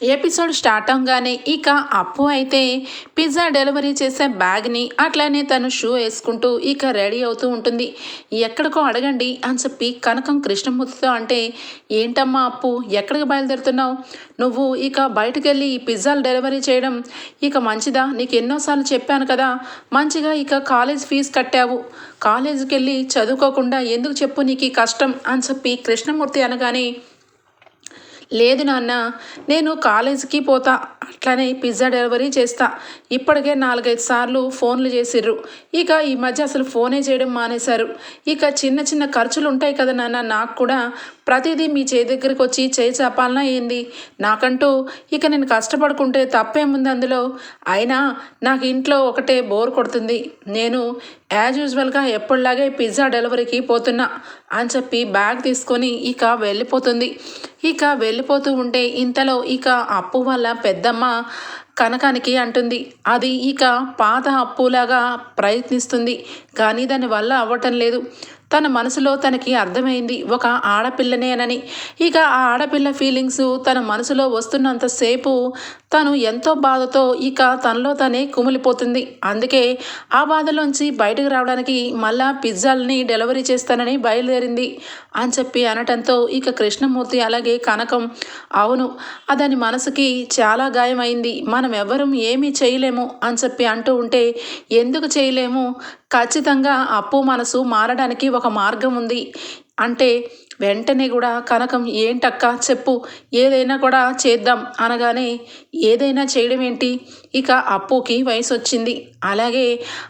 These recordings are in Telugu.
ఎపిసోడ్ స్టార్ట్ అవగానే ఇక అప్పు అయితే పిజ్జా డెలివరీ చేసే బ్యాగ్ని అట్లానే తను షూ వేసుకుంటూ ఇక రెడీ అవుతూ ఉంటుంది. ఎక్కడికో అడగండి అని చెప్పి కనకం కృష్ణమూర్తితో అంటే ఏంటమ్మా అప్పు ఎక్కడికి బయలుదేరుతున్నావు? నువ్వు ఇక బయటకు వెళ్ళి ఈ పిజ్జాలు డెలివరీ చేయడం ఇక మంచిదా? నీకు ఎన్నోసార్లు చెప్పాను కదా మంచిగా ఇక కాలేజ్ ఫీజు కట్టావు. కాలేజీకి వెళ్ళి చదువుకోకుండా ఎందుకు చెప్పు నీకు కష్టం? అని చెప్పి కృష్ణమూర్తి అనగానే లేదు నాన్న నేను కాలేజీకి పోతా. అట్లనే పిజ్జా డెలివరీ చేస్తా. ఇప్పటికే నాలుగైదు సార్లు ఫోన్లు చేసిర్రు. ఇక ఈ మధ్య అసలు ఫోనే చేయడం మానేశారు. ఇక చిన్న చిన్న ఖర్చులు ఉంటాయి కదా నాన్న నాకు కూడా ప్రతిదీ మీ చేయి దగ్గరికి వచ్చి చేయి చాపాలనా ఏంది? నాకంటూ ఇక నేను కష్టపడుకుంటే తప్పేముంది అందులో? అయినా నాకు ఇంట్లో ఒకటే బోర్ కొడుతుంది. నేను యాజ్ యూజువల్గా ఎప్పటిలాగే పిజ్జా డెలివరీకి పోతున్నా అని చెప్పి బ్యాగ్ తీసుకొని ఇక వెళ్ళిపోతుంది. ఇక వెళ్ళిపోతూ ఉంటే ఇంతలో ఇక అప్పు వల్ల పెద్దమ్మ కనకానికి అంటుంది. అది ఇక పాత అప్పులాగా ప్రయత్నిస్తుంది. కానీ దానివల్ల అవ్వటం లేదు. తన మనసులో తనకి అర్థమైంది ఒక ఆడపిల్లనేనని. ఇక ఆ ఆడపిల్ల ఫీలింగ్స్ తన మనసులో వస్తున్నంతసేపు తను ఎంతో బాధతో ఇక తనలో తనే కుమిలిపోతుంది. అందుకే ఆ బాధలోంచి బయటకు రావడానికి మళ్ళా పిజ్జాలని డెలివరీ చేస్తానని బయలుదేరింది అని చెప్పి అనటంతో ఇక కృష్ణమూర్తి అలాగే కనకం అవును అదని మనసుకి చాలా గాయమైంది. మనం ఎవరం ఏమీ చేయలేము అని చెప్పి అంటూ ఉంటే ఎందుకు చేయలేము? ఖచ్చితంగా అప్పు మనసు మారడానికి ఒక మార్గం ఉంది. అంటే వెంటనే కూడా కనకం ఏంటక్క చెప్పు ఏదైనా కూడా చేద్దాం అనగానే ఏదైనా చేయడం ఏంటి? ఇక అప్పుకి వయసు వచ్చింది అలాగే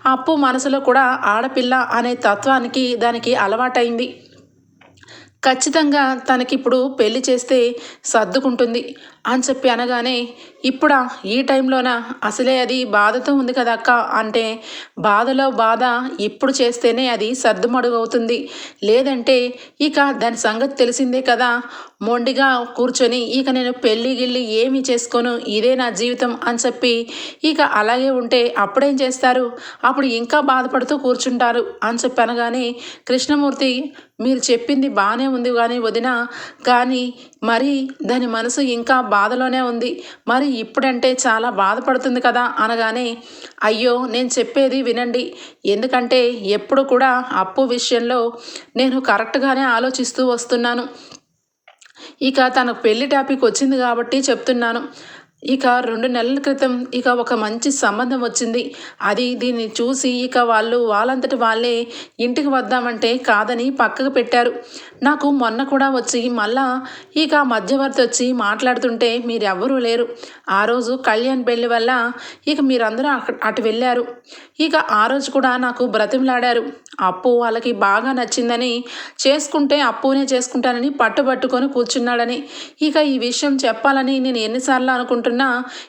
అప్పు మనసులో కూడా ఆడపిల్ల అనే తత్వానికి దానికి అలవాటైంది. ఖచ్చితంగా తనకిప్పుడు పెళ్ళి చేస్తే సర్దుకుంటుంది. అని చెప్పి అనగానే ఇప్పుడా ఈ టైంలోనా? అసలే అది బాధతో ఉంది కదా అక్క అంటే బాధలో బాధ ఇప్పుడు చేస్తేనే అది సర్దుమడుగు అవుతుంది. లేదంటే ఇక దాని సంగతి తెలిసిందే కదా. మొండిగా కూర్చొని ఇక నేను పెళ్ళి గిళ్ళి ఏమి చేసుకోను. ఇదే నా జీవితం అని చెప్పి ఇక అలాగే ఉంటే అప్పుడేం చేస్తారు? అప్పుడు ఇంకా బాధపడుతూ కూర్చుంటారు అని చెప్పి అనగానే కృష్ణమూర్తి మీరు చెప్పింది బాగానే ఉంది కానీ వదిన. కానీ మరి దాని మనసు ఇంకా బాధలోనే ఉంది. మరి ఇప్పుడంటే చాలా బాధపడుతుంది కదా అనగానే అయ్యో నేను చెప్పేది వినండి. ఎందుకంటే ఎప్పుడు కూడా అప్పు విషయంలో నేను కరెక్ట్గానే ఆలోచిస్తూ వస్తున్నాను. ఇక తనకు పెళ్ళి టాపిక్ వచ్చింది కాబట్టి చెప్తున్నాను. ఇక రెండు నెలల క్రితం ఇక ఒక మంచి సంబంధం వచ్చింది. అది దీన్ని చూసి ఇక వాళ్ళు వాళ్ళంతటి వాళ్ళే ఇంటికి వద్దామంటే కాదని పక్కకు పెట్టారు. నాకు మొన్న కూడా వచ్చి మళ్ళా ఇక మధ్యవర్తి వచ్చి మాట్లాడుతుంటే మీరెవ్వరూ లేరు. ఆ రోజు కళ్యాణ్ పెళ్ళి వల్ల ఇక మీరందరూ అటు వెళ్ళారు. ఇక ఆ రోజు కూడా నాకు బ్రతిమలాడారు. అప్పు వాళ్ళకి బాగా నచ్చిందని చేసుకుంటే అప్పునే చేసుకుంటానని పట్టుబట్టుకొని కూర్చున్నాడని. ఇక ఈ విషయం చెప్పాలని నేను ఎన్నిసార్లు అనుకుంటున్నా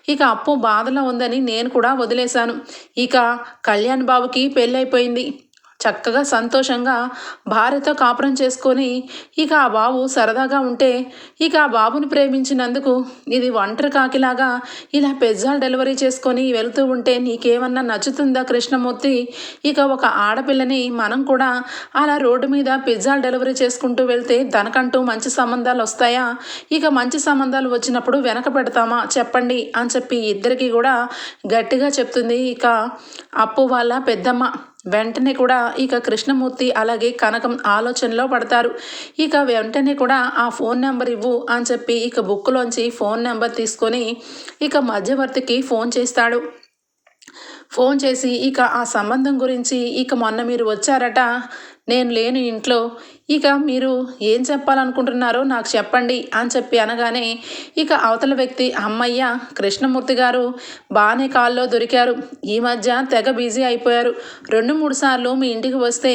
ఇక అప్పు బాధలో ఉందని నేను కూడా వదిలేశాను. ఇక కళ్యాణ్ బాబుకి పెళ్ళైపోయింది. చక్కగా సంతోషంగా భార్యతో కాపురం చేసుకొని ఇక ఆ బాబు సరదాగా ఉంటే ఇక ఆ బాబుని ప్రేమించినందుకు ఇది ఒంటరి కాకిలాగా ఇలా పిజ్జాలు డెలివరీ చేసుకొని వెళుతూ ఉంటే నీకేమన్నా నచ్చుతుందా కృష్ణమూర్తి? ఇక ఒక ఆడపిల్లని మనం కూడా అలా రోడ్డు మీద పిజ్జాలు డెలివరీ చేసుకుంటూ వెళ్తే తనకంటూ మంచి సంబంధాలు వస్తాయా? ఇక మంచి సంబంధాలు వచ్చినప్పుడు వెనక పెడతామా? చెప్పండి అని చెప్పి ఇద్దరికి కూడా గట్టిగా చెప్తుంది ఇక అప్పు వాళ్ళ పెద్దమ్మ. వెంటనే కూడా ఇక కృష్ణమూర్తి అలాగే కనకం ఆలోచనలో పడతారు. ఇక వెంటనే కూడా ఆ ఫోన్ నెంబర్ ఇవ్వు అని చెప్పి ఇక బుక్లోంచి ఫోన్ నెంబర్ తీసుకొని ఇక మధ్యవర్తికి ఫోన్ చేస్తాడు. ఫోన్ చేసి ఇక ఆ సంబంధం గురించి ఇక మొన్న మీరు వచ్చారట నేను లేను ఇంట్లో ఇక మీరు ఏం చెప్పాలనుకుంటున్నారో నాకు చెప్పండి అని చెప్పి అనగానే ఇక అవతల వ్యక్తి అమ్మయ్య కృష్ణమూర్తి గారు బాగానే కాల్లో దొరికారు. ఈ మధ్య తెగ బిజీ అయిపోయారు. రెండు మూడు సార్లు మీ ఇంటికి వస్తే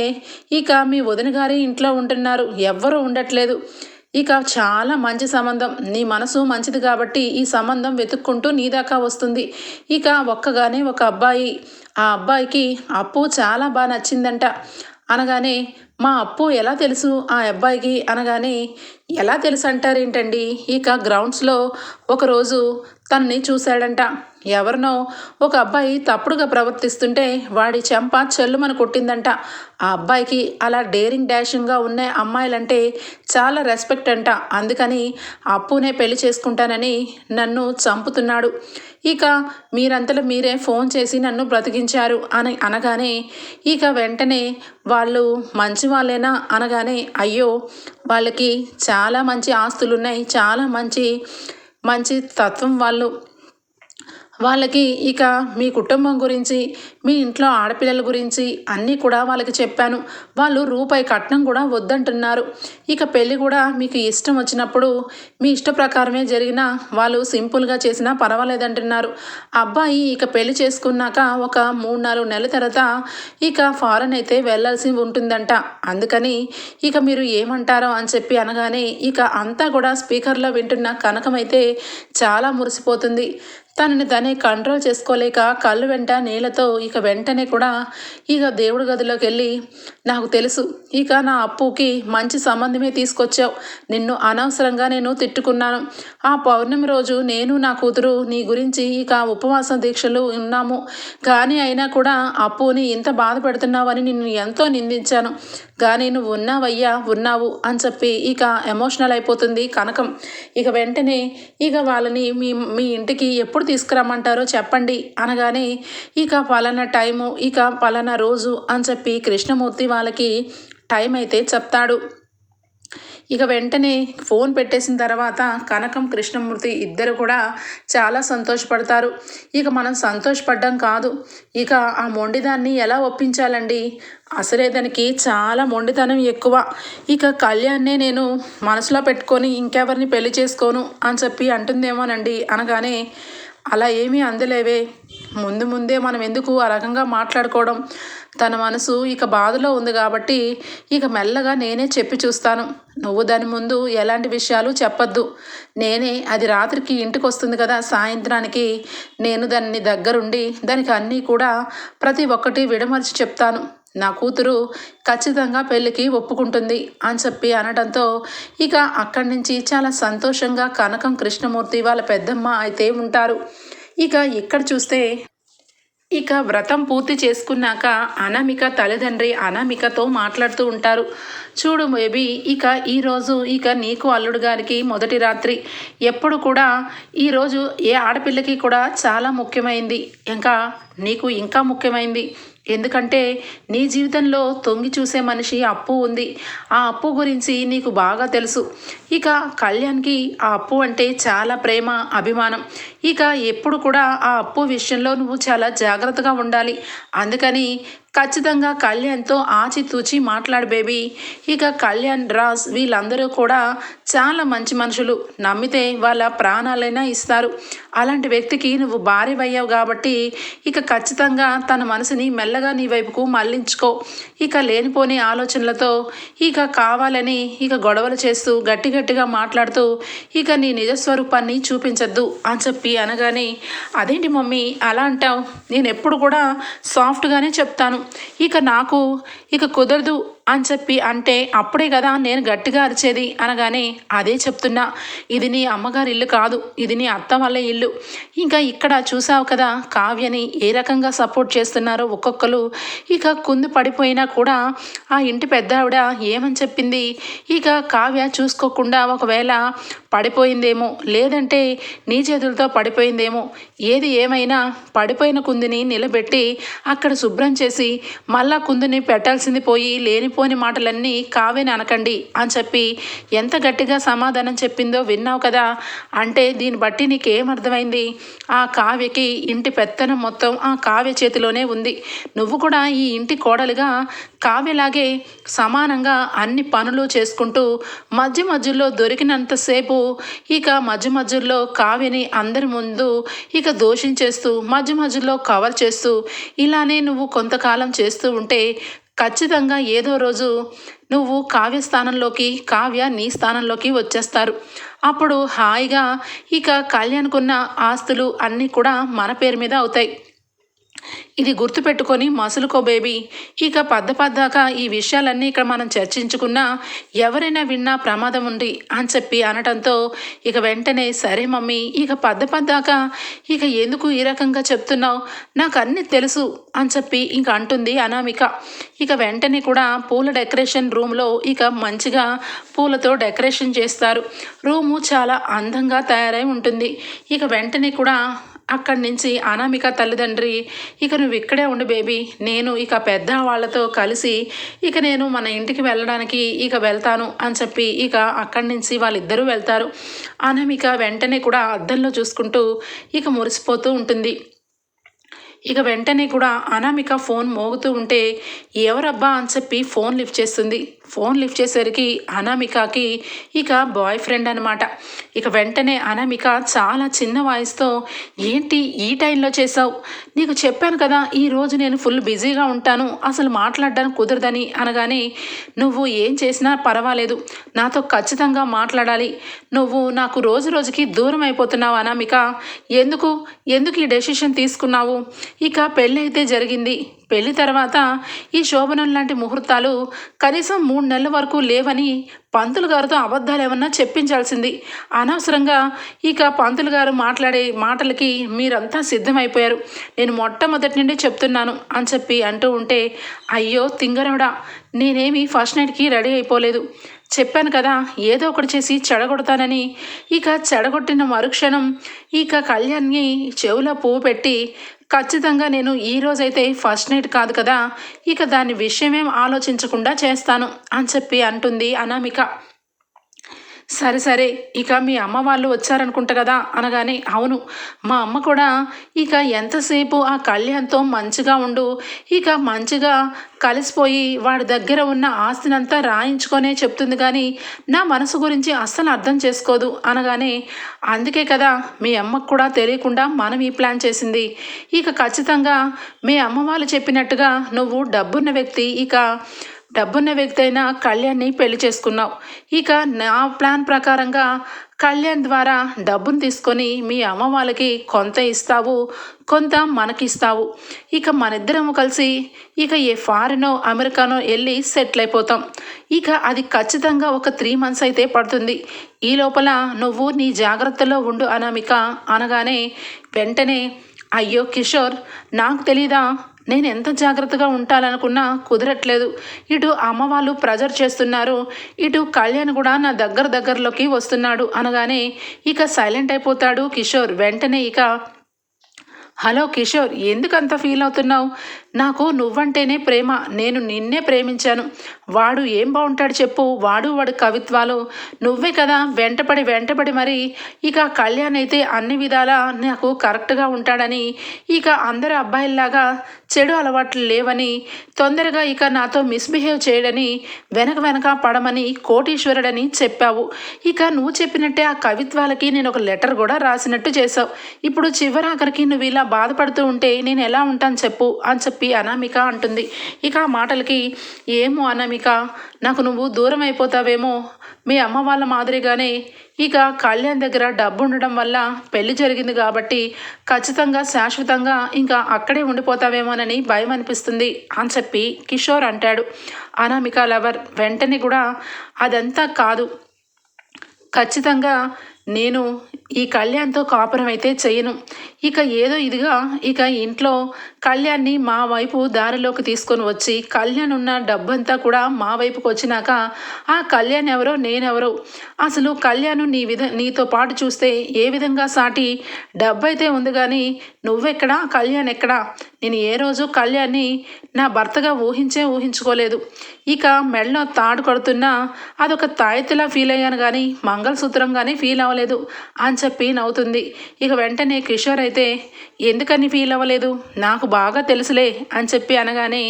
ఇక మీ వదిన గారి ఇంట్లో ఉంటున్నారు. ఎవ్వరూ ఉండట్లేదు. ఇక చాలా మంచి సంబంధం. నీ మనసు మంచిది కాబట్టి ఈ సంబంధం వెతుక్కుంటూ నీ దాకా వస్తుంది. ఇక ఒక్కగానే ఒక అబ్బాయి. ఆ అబ్బాయికి అప్పు చాలా బాగా నచ్చిందంట. అనగానే మా అప్పు ఎలా తెలుసు? ఆ అబ్బాయికి అనగానే ఎలా తెలుసు అంటారేంటండి ఇక గ్రౌండ్స్లో ఒకరోజు తనని చూశాడంట. ఎవరినో ఒక అబ్బాయి తప్పుడుగా ప్రవర్తిస్తుంటే వాడి చెంప చెల్లుమని కొట్టిందంట. ఆ అబ్బాయికి అలా డేరింగ్ డాషింగ్గా ఉన్న అమ్మాయిలంటే చాలా రెస్పెక్ట్ అంట. అందుకని అప్పునే పెళ్ళి చేసుకుంటానని నన్ను చంపుతున్నాడు. ఇక మీరంతలో మీరే ఫోన్ చేసి నన్ను బ్రతికించారు అని అనగానే ఇక వెంటనే వాళ్ళు మంచి వాళ్ళేనా అనగానే అయ్యో వాళ్ళకి చాలా మంచి ఆస్తులు ఉన్నాయి చాలా మంచి మంచి తత్వం వాళ్ళు వాళ్ళకి ఇక మీ కుటుంబం గురించి మీ ఇంట్లో ఆడపిల్లల గురించి అన్నీ కూడా వాళ్ళకి చెప్పాను. వాళ్ళు రూపాయి కట్నం కూడా వద్దంటున్నారు. ఇక పెళ్ళి కూడా మీకు ఇష్టం వచ్చినప్పుడు మీ ఇష్ట ప్రకారమే జరిగినా వాళ్ళు సింపుల్గా చేసినా పర్వాలేదంటున్నారు. అబ్బాయి ఇక పెళ్ళి చేసుకున్నాక ఒక మూడు నాలుగు నెలల తర్వాత ఇక ఫారెన్ అయితే వెళ్ళాల్సి ఉంటుందంట. అందుకని ఇక మీరు ఏమంటారో అని చెప్పి అనగానే ఇక అంతా కూడా స్పీకర్లో వింటున్న కనకమైతే చాలా మురిసిపోతుంది. తనని తనే కంట్రోల్ చేసుకోలేక కళ్ళు వెంట నీళ్ళతో ఇక వెంటనే కూడా ఇక దేవుడి గదిలోకి వెళ్ళి నాకు తెలుసు ఇక నా అప్పుకి మంచి సంబంధమే తీసుకొచ్చావు. నిన్ను అనవసరంగా నేను తిట్టుకున్నాను. ఆ పౌర్ణమి రోజు నేను నా కూతురు నీ గురించి ఇక ఉపవాసం దీక్షలు ఉన్నాము. కానీ అయినా కూడా అప్పుని ఇంత బాధ పెడుతున్నావని నిన్ను ఎంతో నిందించాను. కానీ నువ్వు ఉన్నావయ్యా ఉన్నావు అని చెప్పి ఇక ఎమోషనల్ అయిపోతుంది కనకం. ఇక వెంటనే ఇక వాళ్ళని మీ మీ ఇంటికి ఎప్పుడు తీసుకురమ్మంటారో చెప్పండి అనగానే ఇక పలానా టైము ఇక పలానా రోజు అని చెప్పి కృష్ణమూర్తి వాళ్ళకి టైం అయితే చెప్తాడు. ఇక వెంటనే ఫోన్ పెట్టేసిన తర్వాత కనకం కృష్ణమూర్తి ఇద్దరు కూడా చాలా సంతోషపడతారు. ఇక మనం సంతోషపడ్డం కాదు. ఇక ఆ మొండిదాన్ని ఎలా ఒప్పించాలండి? అసలే దానికి చాలా మొండితనం ఎక్కువ. ఇక కళ్యాణ్నే నేను మనసులో పెట్టుకొని ఇంకెవరిని పెళ్ళి చేసుకోను అని చెప్పి అంటుందేమోనండి అనగానే అలా ఏమీ అందలేవే. ముందు ముందే మనం ఎందుకు ఆ రకంగా మాట్లాడుకోవడం? తన మనసు ఇక బాధలో ఉంది కాబట్టి ఇక మెల్లగా నేనే చెప్పి చూస్తాను. నువ్వు దాని ముందు ఎలాంటి విషయాలు చెప్పద్దు. నేనే అది రాత్రికి ఇంటికి వస్తుంది కదా సాయంత్రానికి. నేను దాన్ని దగ్గరుండి దానికి అన్నీ కూడా ప్రతి ఒక్కటి విడమర్చి చెప్తాను. నా కూతురు ఖచ్చితంగా పెళ్ళికి ఒప్పుకుంటుంది అని చెప్పి అనడంతో ఇక అక్కడి నుంచి చాలా సంతోషంగా కనకం కృష్ణమూర్తి వాళ్ళ పెద్దమ్మ అయితే ఉంటారు. ఇక ఇక్కడ చూస్తే ఇక వ్రతం పూర్తి చేసుకున్నాక అనామిక తల్లిదండ్రి అనామికతో మాట్లాడుతూ ఉంటారు. చూడు బేబీ ఇక ఈరోజు ఇక నీకు అల్లుడు గారికి మొదటి రాత్రి. ఎప్పుడు కూడా ఈరోజు ఏ ఆడపిల్లకి కూడా చాలా ముఖ్యమైంది. ఇంకా నీకు ఇంకా ముఖ్యమైంది. ఎందుకంటే నీ జీవితంలో తొంగి చూసే మనిషి అప్పు ఉంది. ఆ అప్పు గురించి నీకు బాగా తెలుసు. ఇక కళ్యాణ్కి ఆ అప్పు అంటే చాలా ప్రేమ అభిమానం. ఇక ఎప్పుడు కూడా ఆ అప్పు విషయంలో నువ్వు చాలా జాగ్రత్తగా ఉండాలి. అందుకని ఖచ్చితంగా కళ్యాణ్తో ఆచితూచి మాట్లాడు బేబీ. ఇక కళ్యాణ్ రాజ్ వీళ్ళందరూ కూడా చాలా మంచి మనుషులు. నమ్మితే వాళ్ళ ప్రాణాలైనా ఇస్తారు. అలాంటి వ్యక్తికి నువ్వు భార్యవయ్యావు కాబట్టి ఇక ఖచ్చితంగా తన మనసుని మెల్లగా నీ వైపుకు మళ్ళించుకో ఇక లేనిపోని ఆలోచనలతో ఇక కావాలని ఇక గొడవలు చేస్తూ గట్టి గట్టిగా మాట్లాడుతూ ఇక నీ నిజస్వరూపాన్ని చూపించద్దు అని చెప్పి అనగానే అదేంటి మమ్మీ అలా అంటావు? నేను ఎప్పుడు కూడా సాఫ్ట్గానే చెప్తాను. ఇక నాకు ఇక కుదరదు అని చెప్పి అంటే అప్పుడే కదా నేను గట్టిగా అరిచేది అనగానే అదే చెప్తున్నా. ఇది నీ అమ్మగారి ఇల్లు కాదు. ఇది నీ అత్త వాళ్ళ ఇల్లు. ఇంకా ఇక్కడ చూసావు కదా కావ్యని ఏ రకంగా సపోర్ట్ చేస్తున్నారో ఒక్కొక్కరు. ఇక కుందు పడిపోయినా కూడా ఆ ఇంటి పెద్ద ఆవిడ ఏమని చెప్పింది? ఇక కావ్య చూసుకోకుండా ఒకవేళ పడిపోయిందేమో. లేదంటే నీ చేతులతో పడిపోయిందేమో. ఏది ఏమైనా పడిపోయిన కుందిని నిలబెట్టి అక్కడ శుభ్రం చేసి మళ్ళా కుందిని పెట్టాల్సింది పోయి లేని లేనిపోని మాటలన్నీ కావ్యని అనకండి అని చెప్పి ఎంత గట్టిగా సమాధానం చెప్పిందో విన్నావు కదా? అంటే దీన్ని బట్టి నీకేం అర్థమైంది? ఆ కావ్యకి ఇంటి పెత్తనం మొత్తం ఆ కావ్య చేతిలోనే ఉంది. నువ్వు కూడా ఈ ఇంటి కోడలుగా కావ్యలాగే సమానంగా అన్ని పనులు చేసుకుంటూ మధ్య మధ్యలో దొరికినంతసేపు ఇక మధ్య మధ్యలో కావ్యని అందరి ముందు ఇక దోషించేస్తూ మధ్య మధ్యలో కవర్ చేస్తూ ఇలానే నువ్వు కొంతకాలం చేస్తూ ఉంటే ఖచ్చితంగా ఏదో రోజు నువ్వు కావ్య స్థానంలోకి కావ్య నీ స్థానంలోకి వచ్చేస్తారు. అప్పుడు హాయిగా ఇక కళ్యాణ్కున్న ఆస్తులు అన్నీ కూడా మన పేరు మీద అవుతాయి. ఇది గుర్తుపెట్టుకొని మసులుకో బేబీ. ఇక పద్ద పద్దాక ఈ విషయాలన్నీ ఇక్కడ మనం చర్చించుకున్నా ఎవరైనా విన్నా ప్రమాదం ఉంది అని చెప్పి అనటంతో ఇక వెంటనే సరే మమ్మీ ఇక పద్ద పద్దాక ఇక ఎందుకు ఈ రకంగా చెప్తున్నావు? నాకు అన్నీ తెలుసు అని చెప్పి ఇంక అంటుంది అనామిక. ఇక వెంటనే కూడా పూల డెకరేషన్ రూమ్లో ఇక మంచిగా పూలతో డెకరేషన్ చేస్తారు. రూము చాలా అందంగా తయారై ఉంటుంది. ఇక వెంటనే కూడా అక్కడి నుంచి అనామిక తల్లిదండ్రి ఇక నువ్వు ఇక్కడే ఉండు బేబీ నేను ఇక పెద్ద వాళ్ళతో కలిసి ఇక నేను మన ఇంటికి వెళ్ళడానికి ఇక వెళ్తాను అని చెప్పి ఇక అక్కడి నుంచి వాళ్ళిద్దరూ వెళ్తారు. అనామిక వెంటనే కూడా అద్దంలో చూసుకుంటూ ఇక మురిసిపోతూ ఉంటుంది. ఇక వెంటనే కూడా అనామిక ఫోన్ మోగుతూ ఉంటే ఎవరబ్బా అని చెప్పి ఫోన్ లిఫ్ట్ చేస్తుంది. ఫోన్ లిఫ్ట్ చేసేసరికి అనామికకి ఇక బాయ్ ఫ్రెండ్ అనమాట ఇక వెంటనే అనామిక చాలా చిన్న వాయిస్తో ఏంటి ఈ టైంలో చేసావు? నీకు చెప్పాను కదా ఈరోజు నేను ఫుల్ బిజీగా ఉంటాను అసలు మాట్లాడడానికి కుదరదని అనగానే నువ్వు ఏం చేసినా పర్వాలేదు నాతో ఖచ్చితంగా మాట్లాడాలి. నువ్వు నాకు రోజు రోజుకి దూరం అయిపోతున్నావు అనామిక. ఎందుకు? ఎందుకు ఈ డెసిషన్ తీసుకున్నావు? ఇక పెళ్ళి అయితే జరిగింది. పెళ్ళి తర్వాత ఈ శోభనం లాంటి ముహూర్తాలు కనీసం మూడు నెలల వరకు లేవని పంతులు గారితో అబద్ధాలు ఏమన్నా చెప్పించాల్సింది. అనవసరంగా ఇక పంతులు గారు మాట్లాడే మాటలకి మీరంతా సిద్ధమైపోయారు. నేను మొట్టమొదటి నుండి చెప్తున్నాను అని చెప్పి అంటూ ఉంటే అయ్యో తింగరవడా నేనేమి ఫస్ట్ నైట్కి రెడీ అయిపోలేదు. చెప్పాను కదా ఏదో ఒకటి చేసి చెడగొడతానని. ఇక చెడగొట్టిన మరుక్షణం ఇక కళ్యాణ్ని చెవులో పువ్వు పెట్టి ఖచ్చితంగా నేను ఈ రోజైతే ఫస్ట్ నైట్ కాదు కదా. ఇక దాని విషయమేం ఆలోచించకుండా చేస్తాను అని చెప్పి అంటుంది అనామిక. సరే సరే ఇక మీ అమ్మ వాళ్ళు వచ్చారనుకుంటా కదా? అనగానే అవును మా అమ్మ కూడా ఇక ఎంతసేపు ఆ కళ్యాణ్తో మంచిగా ఉండు ఇక మంచిగా కలిసిపోయి వాడి దగ్గర ఉన్న ఆస్తినంతా రాయించుకొనే చెప్తుంది కానీ నా మనసు గురించి అస్సలు అర్థం చేసుకోదు అనగానే అందుకే కదా మీ అమ్మకు కూడా తెలియకుండా మనం ఈ ప్లాన్ చేసింది. ఇక ఖచ్చితంగా మీ అమ్మ వాళ్ళు చెప్పినట్టుగా నువ్వు డబ్బున్న వ్యక్తి ఇక డబ్బున్న వ్యక్తి అయిన కళ్యాణ్ని పెళ్ళి చేసుకున్నావు. ఇక నా ప్లాన్ ప్రకారంగా కళ్యాణ్ ద్వారా డబ్బును తీసుకొని మీ అమ్మ వాళ్ళకి కొంత ఇస్తావు కొంత మనకిస్తావు. ఇక మనిద్దరము కలిసి ఇక ఏ ఫారినో అమెరికానో వెళ్ళి సెటిల్ అయిపోతాం. ఇక అది ఖచ్చితంగా ఒక త్రీ మంత్స్ అయితే పడుతుంది. ఈ లోపల నువ్వు నీ జాగ్రత్తలో ఉండు అనామిక అనగానే వెంటనే అయ్యో కిషోర్ నాకు తెలీదా? నేను ఎంత జాగ్రత్తగా ఉంటాననుకున్నా కుదరట్లేదు. ఇటు అమ్మ వాళ్ళు ప్రెజర్ చేస్తున్నారు. ఇటు కళ్యాణ్ కూడా నా దగ్గర దగ్గరలోకి వస్తున్నాడు అనగానే ఇక సైలెంట్ అయిపోతాడు కిషోర్. వెంటనే ఇక హలో కిషోర్ ఎందుకంత ఫీల్ అవుతున్నావు? నాకు నువ్వంటేనే ప్రేమ నేను నిన్నే ప్రేమించాను. వాడు ఏం బాగుంటాడు చెప్పు వాడు వాడు కవిత్వాలు. నువ్వే కదా వెంటపడి వెంటపడి మరి ఇక కళ్యాణ్ అయితే అన్ని విధాలా నాకు కరెక్ట్గా ఉంటాడని ఇక అందరు అబ్బాయిల్లాగా చెడు అలవాట్లు లేవని తొందరగా ఇక నాతో మిస్బిహేవ్ చేయడని వెనక వెనక పడమని కోటీశ్వరుడని చెప్పావు. ఇక నువ్వు చెప్పినట్టే ఆ కవిత్వాలకి నేను ఒక లెటర్ కూడా రాసినట్టు చేసావు ఇప్పుడు చివరాఖరికి నువ్వు ఇలా బాధపడుతూ ఉంటే నేను ఎలా ఉంటాను చెప్పు అని చెప్పి అనామిక అంటుంది. ఇక ఆ మాటలకి ఏమో అనామిక నాకు నువ్వు దూరం అయిపోతావేమో. మీ అమ్మ వాళ్ళ మాదిరిగానే ఇక కళ్యాణ్ దగ్గర డబ్బు ఉండడం వల్ల పెళ్ళి జరిగింది కాబట్టి ఖచ్చితంగా శాశ్వతంగా ఇంకా అక్కడే ఉండిపోతావేమోనని భయం అనిపిస్తుంది అని చెప్పి కిషోర్ అంటాడు. అనామిక లవర్ వెంటనే కూడా అదంతా కాదు. ఖచ్చితంగా నేను ఈ కళ్యాణ్తో కాపురం అయితే చేయను. ఇక ఏదో ఇదిగా ఇక ఇంట్లో కళ్యాణ్ని మా వైపు దారిలోకి తీసుకొని వచ్చి కళ్యాణ్ ఉన్న డబ్బంతా కూడా మా వైపుకి వచ్చినాక ఆ కళ్యాణ్ ఎవరో నేనెవరో? అసలు కళ్యాణ్ నీ విధ నీతో పాటు చూస్తే ఏ విధంగా సాటి? డబ్బైతే ఉంది కానీ నువ్వెక్కడా? కళ్యాణ్ ఎక్కడా? నేను ఏ రోజు కళ్యాణ్ని నా భర్తగా ఊహించే ఊహించుకోలేదు. ఇక మెడలో తాడు కొడుతున్నా అదొక తాయెత్తులా ఫీల్ అయ్యాను కానీ మంగళసూత్రం కానీ ఫీల్ అవ్వలేదు అని చెప్పి నవ్వుతుంది. ఇక వెంటనే కిషోర్ అయితే ఎందుకని ఫీల్ అవ్వలేదు? నాకు బాగా తెలుసులే అని చెప్పి అనగానే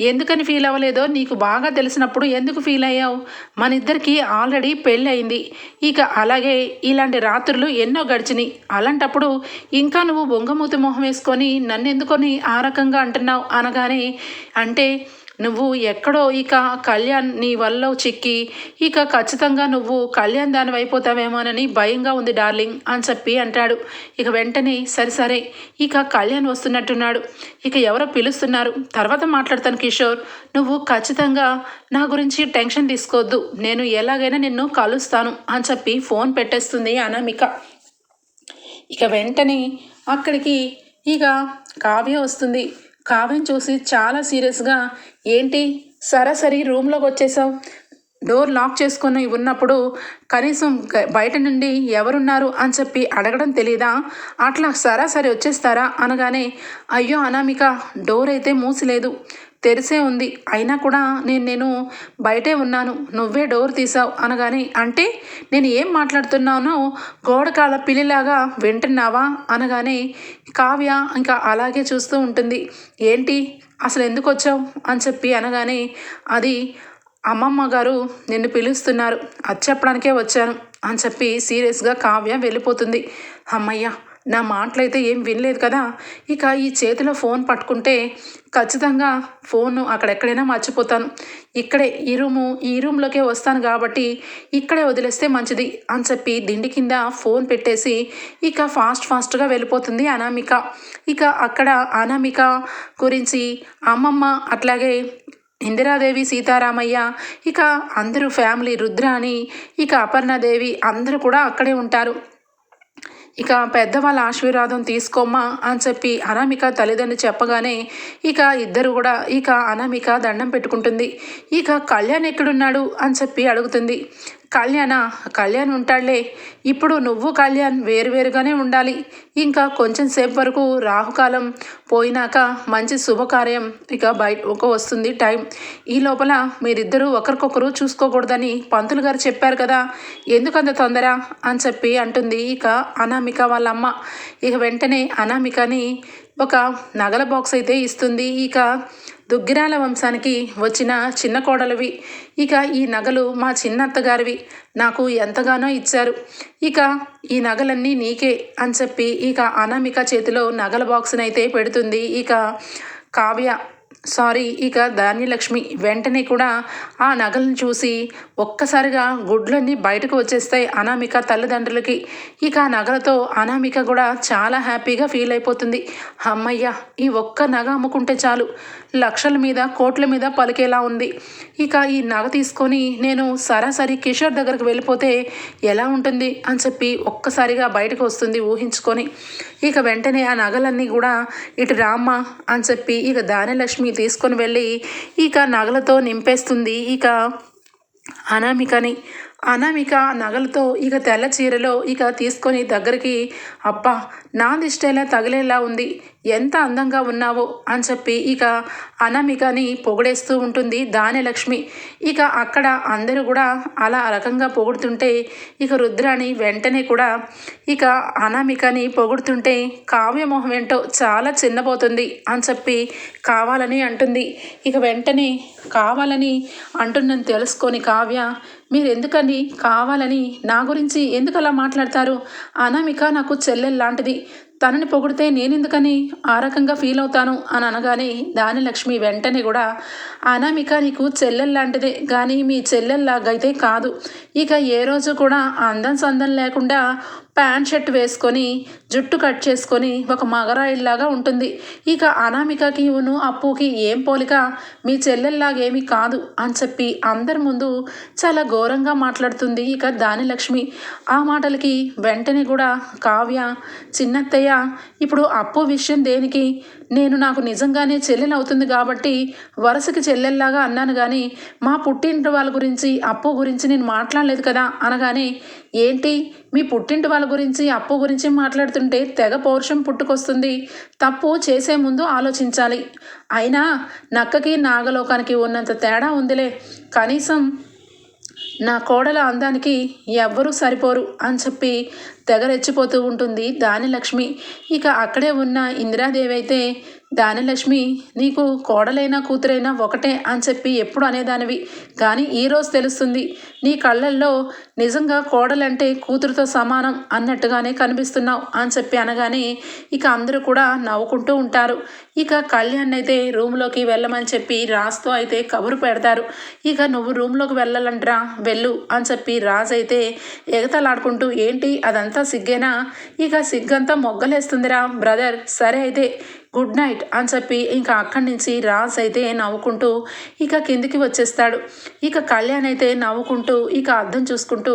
ఎందుకని ఫీల్ అవ్వలేదో నీకు బాగా తెలిసినప్పుడు ఎందుకు ఫీల్ అయ్యావు? మన ఇద్దరికి ఆల్రెడీ పెళ్ళి అయింది ఇక అలాగే ఇలాంటి రాత్రులు ఎన్నో గడిచినాయి. అలాంటప్పుడు ఇంకా నువ్వు బొంగమూతి మొహం వేసుకొని నన్ను ఎందుకొని ఆ రకంగా అంటున్నావు అనగానే అంటే నువ్వు ఎక్కడో ఇక కళ్యాణ్ నీ వల్ల చిక్కి ఇక ఖచ్చితంగా నువ్వు కళ్యాణ్ దాని అయిపోతావేమోనని భయంగా ఉంది డార్లింగ్ అని చెప్పి అంటాడు. ఇక వెంటనే సరే సరే ఇక కళ్యాణ్ వస్తున్నట్టున్నాడు. ఇక ఎవరో పిలుస్తున్నారు. తర్వాత మాట్లాడతాను కిషోర్. నువ్వు ఖచ్చితంగా నా గురించి టెన్షన్ తీసుకోవద్దు. నేను ఎలాగైనా నిన్ను కలుస్తాను అని చెప్పి ఫోన్ పెట్టేస్తుంది అనామిక. ఇక వెంటనే అక్కడికి ఇక కావ్య వస్తుంది. కావ్యం చూసి చాలా సీరియస్గా ఏంటి? సరాసరి రూమ్లోకి వచ్చేసావు? డోర్ లాక్ చేసుకొని ఉన్నప్పుడు కనీసం బయట నుండి ఎవరున్నారు? అని చెప్పి అడగడం తెలీదా? అట్లా సరాసరి వచ్చేస్తారా? అనగానే అయ్యో అనామిక డోర్ అయితే మూసిలేదు. తెరిసే ఉంది. అయినా కూడా నేను నేను బయటే ఉన్నాను. నువ్వే డోర్ తీసావు అనగానే అంటే నేను ఏం మాట్లాడుతున్నానో గోడకాల పిల్లిలాగా వింటున్నావా అనగానే కావ్య ఇంకా అలాగే చూస్తూ ఉంటుంది. ఏంటి? అసలు ఎందుకు వచ్చావు? అని చెప్పి అనగానే అది అమ్మమ్మ గారు నిన్ను పిలుస్తున్నారు. అది చెప్పడానికే వచ్చాను అని చెప్పి సీరియస్గా కావ్య వెళ్ళిపోతుంది. అమ్మయ్య నా మాటలైతే ఏం వినలేదు కదా? ఇక ఈ చేతిలో ఫోన్ పట్టుకుంటే ఖచ్చితంగా ఫోన్ అక్కడెక్కడైనా మర్చిపోతాను. ఇక్కడే ఈ రూము ఈ రూమ్లోకే వస్తాను కాబట్టి ఇక్కడే వదిలేస్తే మంచిది అని చెప్పి దిండి కింద ఫోన్ పెట్టేసి ఇక ఫాస్ట్ ఫాస్ట్గా వెళ్ళిపోతుంది అనామిక. ఇక అక్కడ అనామిక గురించి అమ్మమ్మ అట్లాగే ఇందిరాదేవి సీతారామయ్య ఇక అందరూ ఫ్యామిలీ రుద్రాని ఇక అపర్ణాదేవి అందరూ కూడా అక్కడే ఉంటారు. ఇక పెద్దవాళ్ళ ఆశీర్వాదం తీసుకోమ్మా అని చెప్పి అనామిక తల్లిదండ్రులు చెప్పగానే ఇక ఇద్దరు కూడా ఇక అనామిక దండం పెట్టుకుంటుంది. ఇక కళ్యాణ్ ఎక్కడున్నాడు అని చెప్పి అడుగుతుంది. కళ్యాణ కళ్యాణ్ ఉంటాడులే. ఇప్పుడు నువ్వు కళ్యాణ్ వేరువేరుగానే ఉండాలి. ఇంకా కొంచెం సేపు వరకు రాహుకాలం పోయినాక మంచి శుభకార్యం. ఇక బయట ఒక వస్తుంది టైం. ఈ లోపల మీరిద్దరూ ఒకరికొకరు చూసుకోకూడదని పంతులు గారు చెప్పారు కదా. ఎందుకంత తొందర అని చెప్పి అంటుంది ఇక అనామిక వాళ్ళ అమ్మ ఇక వెంటనే అనామికని ఒక నగల బాక్స్ అయితే ఇస్తుంది. ఇక దుగ్గిరాల వంశానికి వచ్చిన చిన్న కోడలివి. ఇక ఈ నగలు మా చిన్నత్తగారివి. నాకు ఎంతగానో ఇచ్చారు. ఇక ఈ నగలన్నీ నీకే అని చెప్పి ఇక అనామిక చేతిలో నగల బాక్స్ని అయితే పెడుతుంది. ఇక కావ్య సారీ ఇక ధాన్యలక్ష్మి వెంటనే కూడా ఆ నగలను చూసి ఒక్కసారిగా గుడ్లన్నీ బయటకు వచ్చేస్తాయి అనామిక తల్లిదండ్రులకి. ఇక ఆ నగలతో అనామిక కూడా చాలా హ్యాపీగా ఫీల్ అయిపోతుంది. అమ్మయ్య ఈ ఒక్క నగ అమ్ముకుంటే చాలు. లక్షల మీద కోట్ల మీద పలికేలా ఉంది. ఇక ఈ నగ తీసుకొని నేను సరాసరి కిషోర్ దగ్గరకు వెళ్ళిపోతే ఎలా ఉంటుంది అని చెప్పి ఒక్కసారిగా బయటకు వస్తుంది ఊహించుకొని. ఇక వెంటనే ఆ నగలన్నీ కూడా ఇటు రామ్మ అని చెప్పి ఇక దానిలక్ష్మి తీసుకొని వెళ్ళి ఇక నగలతో నింపేస్తుంది. ఇక అనామికని అనామిక నగలతో ఇక తెల్ల చీరలో ఇక తీసుకొని దగ్గరికి అప్ప నా దిష్టేలా తగిలేలా ఉంది? ఎంత అందంగా ఉన్నావో అని చెప్పి ఇక అనామికని పొగిడేస్తూ ఉంటుంది దానిలక్ష్మి. ఇక అక్కడ అందరూ కూడా అలా రకంగా పొగుడుతుంటే ఇక రుద్రాణి వెంటనే కూడా ఇక అనామికని పొగుడుతుంటే కావ్యమోహం ఏంటో చాలా చిన్నపోతుంది అని చెప్పి కావాలని అంటుంది. ఇక వెంటనే కావాలని అంటున్నది తెలుసుకొని కావ్య మీరు ఎందుకని కావాలని నా గురించి ఎందుకు అలా మాట్లాడతారు? అనామిక నాకు చెల్లెల్లాంటిది తనని పొగిడితే నేనెందుకని ఆ రకంగా ఫీల్ అవుతాను అని అనగానే దానిలక్ష్మి వెంటనే కూడా అనామిక నీకు చెల్లెల్లాంటిదే కానీ మీ చెల్లెల్లాగైతే కాదు. ఇక ఏ రోజు కూడా అందం సందం లేకుండా ప్యాంట్ షర్ట్ వేసుకొని జుట్టు కట్ చేసుకొని ఒక మగరాయిల్లాగా ఉంటుంది. ఇక అనామికకి ఇవును అప్పుకి ఏం పోలిక? మీ చెల్లెల్లాగేమీ కాదు అని చెప్పి అందరి ముందు చాలా ఘోరంగా మాట్లాడుతుంది ఇక దానిలక్ష్మి. ఆ మాటలకి వెంటనే కూడా కావ్య చిన్నత్తయ్య ఇప్పుడు అప్పు విషయం దేనికి? నేను నాకు నిజంగానే చెల్లెలు అవుతుంది కాబట్టి వరుసకి చెల్లెల్లాగా అన్నాను కానీ మా పుట్టింటి వాళ్ళ గురించి అప్పు గురించి నేను మాట్లాడలేదు కదా అనగానే ఏంటి? మీ పుట్టింటి వాళ్ళ గురించి అప్పు గురించి మాట్లాడుతుంటే తెగ పౌరుషం పుట్టుకొస్తుంది. తప్పు చేసే ముందు ఆలోచించాలి. అయినా నక్కకి నాగలోకానికి ఉన్నంత తేడా ఉందిలే. కనీసం నా కోడల అందానికి ఎవ్వరూ సరిపోరు అని చెప్పి తెగరెచ్చిపోతూ ఉంటుంది దాని లక్ష్మి. ఇక అక్కడే ఉన్న ఇందిరాదేవి అయితే దానిలక్ష్మి నీకు కోడలైనా కూతురైనా ఒకటే అని చెప్పి ఎప్పుడు అనేదానివి. కానీ ఈరోజు తెలుస్తుంది నీ కళ్ళల్లో నిజంగా కోడలంటే కూతురుతో సమానం అన్నట్టుగానే కనిపిస్తున్నావు అని చెప్పి అనగానే ఇక అందరూ కూడా నవ్వుకుంటూ ఉంటారు. ఇక కళ్యాణ్ అయితే రూమ్లోకి వెళ్ళమని చెప్పి రాజుతో అయితే కబురు పెడతారు. ఇక నువ్వు రూమ్లోకి వెళ్ళాలంటరా వెళ్ళు అని చెప్పి రాజు అయితే ఎగతలాడుకుంటూ ఏంటి అదంతా సిగ్గేనా? ఇక సిగ్గంతా మొగ్గలేస్తుందిరా బ్రదర్ సరే అయితే గుడ్ నైట్ అని చెప్పి ఇంకా అక్కడి నుంచి రాజ్ అయితే నవ్వుకుంటూ ఇక కిందికి వచ్చేస్తాడు. ఇక కళ్యాణ్ అయితే నవ్వుకుంటూ ఇక అర్థం చూసుకుంటూ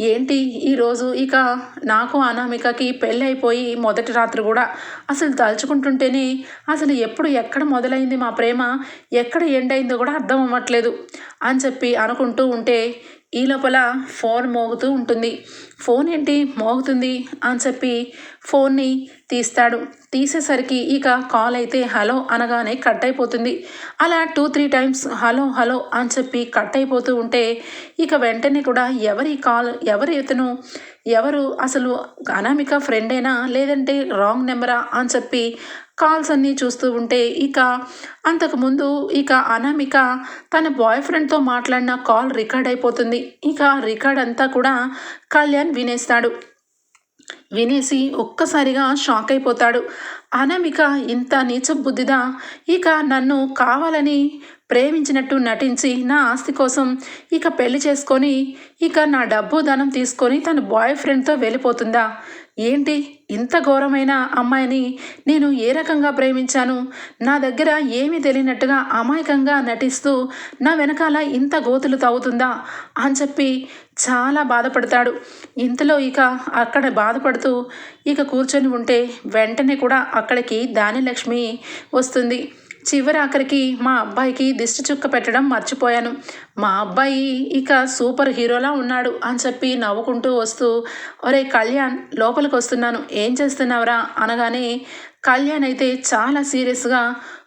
ఏంటి ఈరోజు ఇక నాకు అనామికకి పెళ్ళి అయిపోయి మొదటి రాత్రి కూడా అసలు తలుచుకుంటుంటేనే అసలు ఎప్పుడు ఎక్కడ మొదలైంది మా ప్రేమ? ఎక్కడ ఎండ్ అయిందో కూడా అర్థం అవ్వట్లేదు అని చెప్పి అనుకుంటూ ఉంటే ఈ లోపల ఫోన్ మోగుతూ ఉంటుంది. ఫోన్ ఏంటి? మోగుతుంది అని చెప్పి ఫోన్ని తీస్తాడు. తీసేసరికి ఇక కాల్ అయితే హలో అనగానే కట్ అయిపోతుంది. అలా two three times hello hello అని చెప్పి కట్ అయిపోతూ ఉంటే ఇక వెంటనే కూడా ఎవరి కాల్ ఎవరి ఇతను ఎవరు అసలు అనామిక ఫ్రెండేనా లేదంటే రాంగ్ నెంబరా అని చెప్పి కాల్స్ అన్నీ చూస్తూ ఉంటే ఇక అంతకుముందు ఇక అనామిక తన బాయ్ ఫ్రెండ్తో మాట్లాడిన కాల్ రికార్డ్ అయిపోతుంది. ఇక రికార్డ్ అంతా కూడా కళ్యాణ్ వినేస్తాడు. వినేసి ఒక్కసారిగా షాక్ అయిపోతాడు. అనామిక ఇంత నీచ బుద్ధిదా? ఇక నన్ను కావాలని ప్రేమించినట్టు నటించి నా ఆస్తి కోసం ఇక పెళ్ళి చేసుకొని ఇక నా డబ్బు ధనం తీసుకొని తన బాయ్ ఫ్రెండ్తో వెళ్ళిపోతుందా? ఏంటి? ఇంత ఘోరమైన అమ్మాయిని నేను ఏ రకంగా ప్రేమించాను? నా దగ్గర ఏమీ తెలియనట్టుగా అమాయకంగా నటిస్తూ నా వెనకాల ఇంత గోతులు తాగుతుందా? అని చెప్పి చాలా బాధపడతాడు. ఇంతలో ఇక అక్కడ బాధపడుతూ ఇక కూర్చొని ఉంటే వెంటనే కూడా అక్కడికి దానిలక్ష్మి వస్తుంది. చివరి ఆఖరికి మా అబ్బాయికి దిష్టి చుక్క పెట్టడం మర్చిపోయాను. మా అబ్బాయి ఇక సూపర్ హీరోలా ఉన్నాడు అని చెప్పి నవ్వుకుంటూ వస్తూ ఒరే కళ్యాణ్ లోపలికి వస్తున్నాను. ఏం చేస్తున్నావురా? అనగానే కళ్యాణ్ అయితే చాలా సీరియస్గా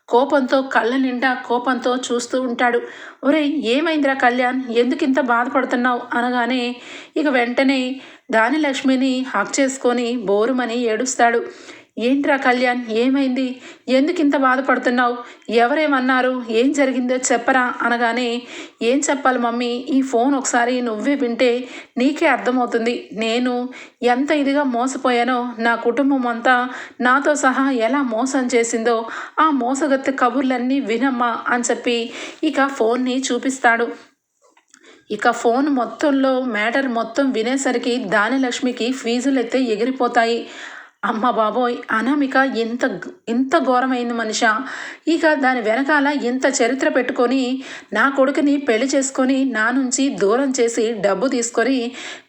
కోపంతో కళ్ళ నిండా కోపంతో చూస్తూ ఉంటాడు. ఒరే ఏమైందిరా కళ్యాణ్? ఎందుకు ఇంత బాధపడుతున్నావు? అనగానే ఇక వెంటనే దానిలక్ష్మిని హక్ చేసుకొని బోరుమని ఏడుస్తాడు. ఏంట్రా కళ్యాణ్? ఏమైంది? ఎందుకు ఇంత బాధపడుతున్నావు? ఎవరేమన్నారు? ఏం జరిగిందో చెప్పరా అనగానే ఏం చెప్పాలి మమ్మీ? ఈ ఫోన్ ఒకసారి నువ్వే వింటే నీకే అర్థమవుతుంది. నేను ఎంత ఇదిగా మోసపోయానో నా కుటుంబం అంతా నాతో సహా ఎలా మోసం చేసిందో ఆ మోసగత్తె కబుర్లన్నీ వినమ్మా అని చెప్పి ఇక ఫోన్ని చూపిస్తాడు. ఇక ఫోన్ మొత్తంలో మ్యాటర్ మొత్తం వినేసరికి దానిలక్ష్మికి ఫీజులు అయితే ఎగిరిపోతాయి. అమ్మ బాబోయ్ అనామిక ఎంత ఇంత ఘోరమైంది మనిష. ఇక దాని వెనకాల ఇంత చరిత్ర పెట్టుకొని నా కొడుకుని పెళ్ళి చేసుకొని నా నుంచి దూరం చేసి డబ్బు తీసుకొని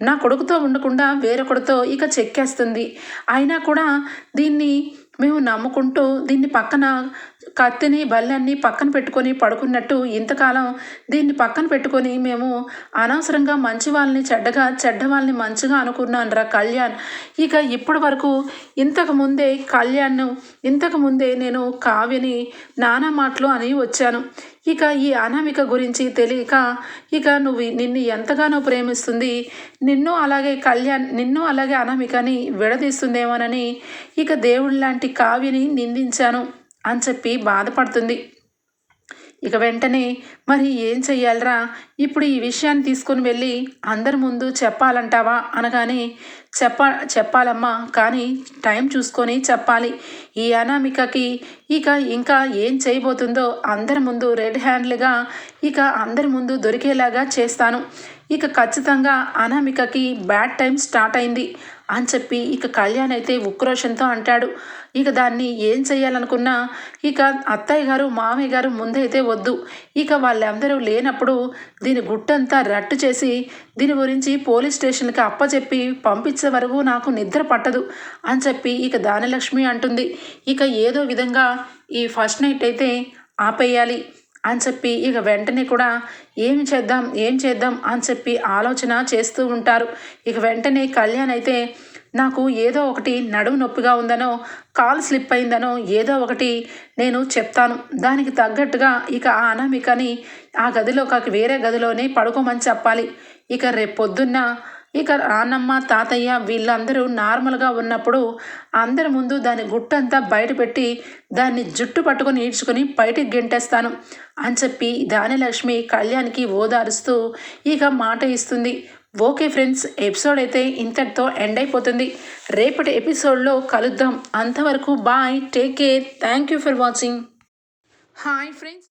నా కొడుకుతో ఉండకుండా వేరొకడితో ఇక చెక్కేస్తుంది. అయినా కూడా దీన్ని మేము నమ్ముకుంటూ దీన్ని పక్కన కత్తిని బల్లెన్ని పక్కన పెట్టుకొని పడుకున్నట్టు ఇంతకాలం దీన్ని పక్కన పెట్టుకొని మేము అనవసరంగా మంచి వాళ్ళని చెడ్డగా చెడ్డ వాళ్ళని మంచిగా అనుకున్నాను రా కళ్యాణ్. ఇక ఇప్పటి వరకు ఇంతకు ముందే కళ్యాణ్ ఇంతకు ముందే నేను కావ్యని నానా మాటలు అని వచ్చాను. ఇక ఈ అనామిక గురించి తెలియక ఇక నువ్వు నిన్ను ఎంతగానో ప్రేమిస్తుంది నిన్ను అలాగే కళ్యాణ్ నిన్ను అలాగే అనామికని విడదీస్తుందేమోనని ఇక దేవుడి లాంటి కావ్యని నిందించాను. అని చెప్పి బాధపడుతుంది. ఇక వెంటనే మరి ఏం చెయ్యాలరా? ఇప్పుడు ఈ విషయాన్ని తీసుకుని వెళ్ళి అందరి ముందు చెప్పాలంటావా? అనగానే చెప్ప చెప్పాలమ్మా కానీ టైం చూసుకొని చెప్పాలి. ఈ అనామికకి ఇక ఇంకా ఏం చేయబోతుందో అందరి ముందు రెడ్ హ్యాండ్లుగా ఇక అందరి ముందు దొరికేలాగా చేస్తాను. ఇక ఖచ్చితంగా అనామికకి బ్యాడ్ టైం స్టార్ట్ అయింది. అని చెప్పి ఇక కళ్యాణ్ అయితే ఉక్రోషంతో అంటాడు. ఇక దాన్ని ఏం చేయాలనుకున్నా ఇక అత్తయ్య గారు మామయ్య గారు ముందైతే వద్దు. ఇక వాళ్ళందరూ లేనప్పుడు దీని గుట్టంతా రట్టు చేసి దీని గురించి పోలీస్ స్టేషన్కి అప్పచెప్పి పంపించే వరకు నాకు నిద్ర పట్టదు అని చెప్పి ఇక దానలక్ష్మి అంటుంది. ఇక ఏదో విధంగా ఈ ఫస్ట్ నైట్ అయితే ఆపేయాలి. అని చెప్పి ఇక వెంటనే కూడా ఏం చేద్దాం ఏం చేద్దాం అని చెప్పి ఆలోచన చేస్తూ ఉంటారు. ఇక వెంటనే కళ్యాణ్ అయితే నాకు ఏదో ఒకటి నడుము నొప్పిగా ఉందనో కాలు స్లిప్ అయిందనో ఏదో ఒకటి నేను చెప్తాను. దానికి తగ్గట్టుగా ఇక ఆ అనామికని ఆ గదిలో కాక వేరే గదిలోనే పడుకోమని చెప్పాలి. ఇక రేపు పొద్దున్న ఇక నాన్నమ్మ తాతయ్య వీళ్ళందరూ నార్మల్గా ఉన్నప్పుడు అందరి ముందు దాని గుట్టంతా బయటపెట్టి దాన్ని జుట్టు పట్టుకొని ఈడ్చుకొని బయటికి గెంటేస్తాను అని చెప్పి దానిలక్ష్మి కళ్యాణ్కి ఓదారుస్తూ ఇక మాట ఇస్తుంది. ఓకే ఫ్రెండ్స్ ఎపిసోడ్ అయితే ఇంతటితో ఎండ్ అయిపోతుంది. రేపటి ఎపిసోడ్లో కలుద్దాం. అంతవరకు bye take care thank you for watching. Hi friends.